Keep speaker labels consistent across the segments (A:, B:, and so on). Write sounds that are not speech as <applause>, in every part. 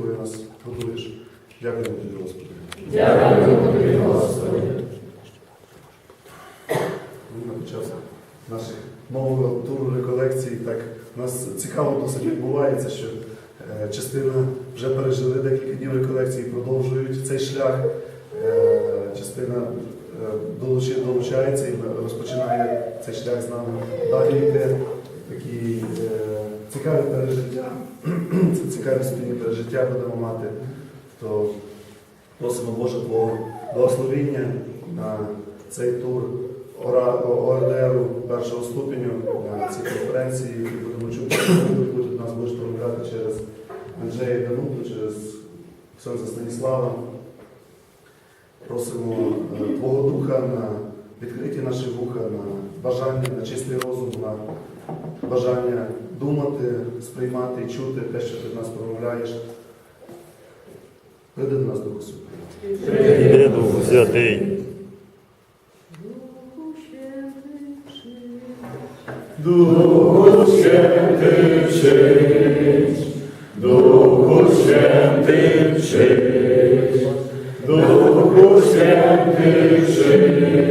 A: якою нас годуєш. Дякуємо тобі, Господи.
B: Дякую тобі, Господи.
A: На час наших нового туру реколекцій. Так у нас цікаво досить відбувається, що е, частина вже пережили декілька днів реколекцій, продовжують цей шлях. Е, частина е, долучається і розпочинає цей шлях з нами. Далі йде такі е, цікаві пережиття. <clears throat> Це цікаві спільні пережиття будемо мати. То просимо Боже Твого благословіння на цей тур ОРДРу першого ступеню на цій конференції. І будемо чути, що нас будеш промовляти через Анджея Дануту, через Ксьонза Станіслава. Просимо е, Твого Духа на відкриті наші вуха, на бажання, на чистий розум, на бажання думати, сприймати і чути те, що ти в нас промовляєш. Прийди до нас Духу Святий.
C: Дух Святий.
B: Духу Święty przyjdź, Duchu Święty przyjdź, Duchu Święty przyjdź.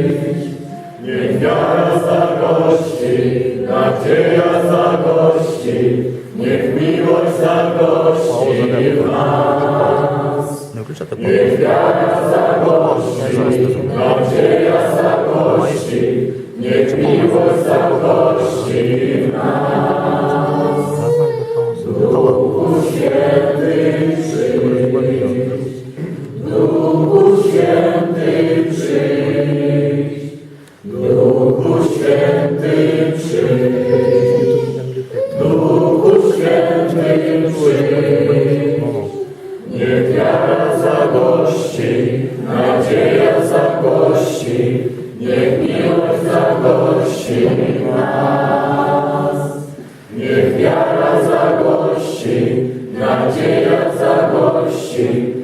B: Niech wiara zagości, nadzieja zagości, niech miłość zagości w nas. Niech wiara zagości, nadzieja zagości, niech miłość zagości w nas. Święty przyjdź, Duchu Święty przyjdź. Niech wiara zagości, nadzieja zagości, niech miłość zagości nas. Niech wiara zagości, nadzieja zagości,